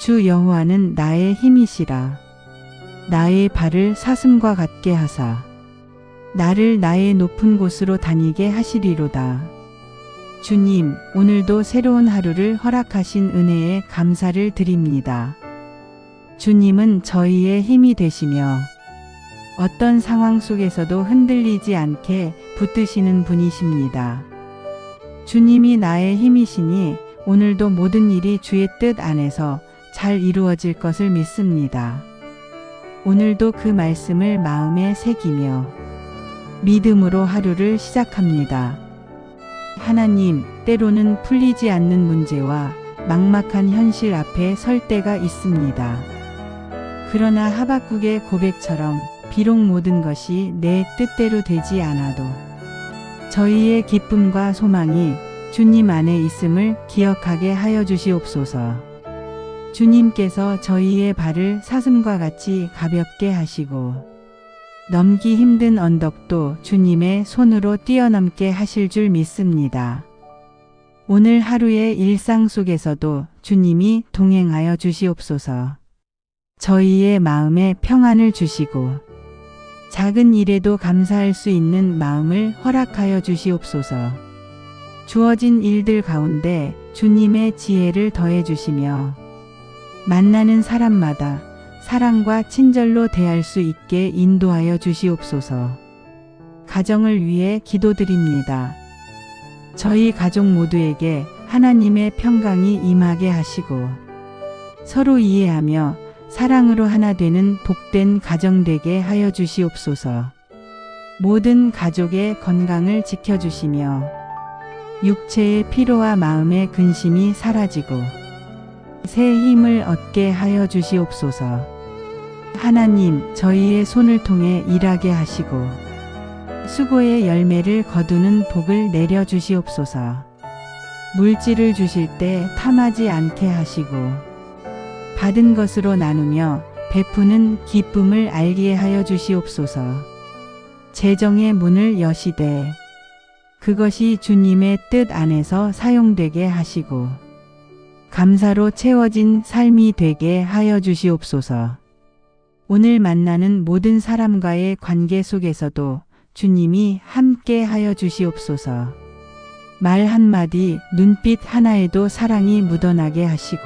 주 여호와는 나의 힘이시라. 나의 발을 사슴과 같게 하사 나를 나의 높은 곳으로 다니게 하시리로다. 주님, 오늘도 새로운 하루를 허락하신 은혜에 감사를 드립니다. 주님은 저희의 힘이 되시며 어떤 상황 속에서도 흔들리지 않게 붙드시는 분이십니다. 주님이 나의 힘이시니 오늘도 모든 일이 주의 뜻 안에서 잘 이루어질 것을 믿습니다. 오늘도 그 말씀을 마음에 새기며 믿음으로 하루를 시작합니다. 하나님, 때로는 풀리지 않는 문제와 막막한 현실 앞에 설 때가 있습니다. 그러나 하박국의 고백처럼 비록 모든 것이 내 뜻대로 되지 않아도 저희의 기쁨과 소망이 주님 안에 있음을 기억하게 하여 주시옵소서. 주님께서 저희의 발을 사슴과 같이 가볍게 하시고 넘기 힘든 언덕도 주님의 손으로 뛰어넘게 하실 줄 믿습니다. 오늘 하루의 일상 속에서도 주님이 동행하여 주시옵소서. 저희의 마음에 평안을 주시고 작은 일에도 감사할 수 있는 마음을 허락하여 주시옵소서. 주어진 일들 가운데 주님의 지혜를 더해 주시며 만나는 사람마다 사랑과 친절로 대할 수 있게 인도하여 주시옵소서. 가정을 위해 기도드립니다. 저희 가족 모두에게 하나님의 평강이 임하게 하시고 서로 이해하며 사랑으로 하나 되는 복된 가정 되게 하여 주시옵소서. 모든 가족의 건강을 지켜주시며 육체의 피로와 마음의 근심이 사라지고 새 힘을 얻게 하여 주시옵소서. 하나님, 저희의 손을 통해 일하게 하시고 수고의 열매를 거두는 복을 내려 주시옵소서. 물질을 주실 때 탐하지 않게 하시고 받은 것으로 나누며 베푸는 기쁨을 알게 하여 주시옵소서. 재정의 문을 여시되 그것이 주님의 뜻 안에서 사용되게 하시고 감사로 채워진 삶이 되게 하여 주시옵소서. 오늘 만나는 모든 사람과의 관계 속에서도 주님이 함께 하여 주시옵소서. 말 한마디, 눈빛 하나에도 사랑이 묻어나게 하시고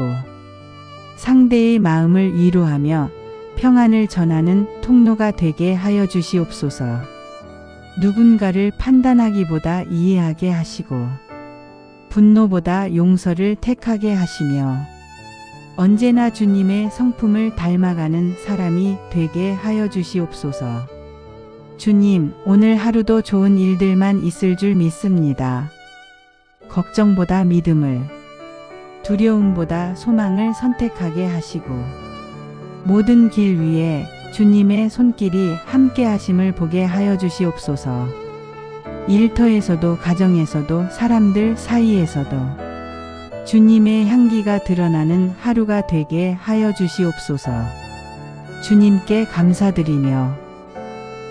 상대의 마음을 위로하며 평안을 전하는 통로가 되게 하여 주시옵소서. 누군가를 판단하기보다 이해하게 하시고 분노보다 용서를 택하게 하시며 언제나 주님의 성품을 닮아가는 사람이 되게 하여 주시옵소서. 주님, 오늘 하루도 좋은 일들만 있을 줄 믿습니다. 걱정보다 믿음을, 두려움보다 소망을 선택하게 하시고, 모든 길 위에 주님의 손길이 함께 하심을 보게 하여 주시옵소서. 일터에서도 가정에서도 사람들 사이에서도 주님의 향기가 드러나는 하루가 되게 하여 주시옵소서. 주님께 감사드리며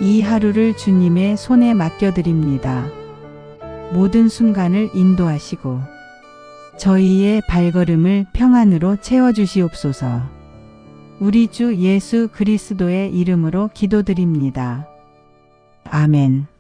이 하루를 주님의 손에 맡겨드립니다. 모든 순간을 인도하시고 저희의 발걸음을 평안으로 채워주시옵소서. 우리 주 예수 그리스도의 이름으로 기도드립니다. 아멘.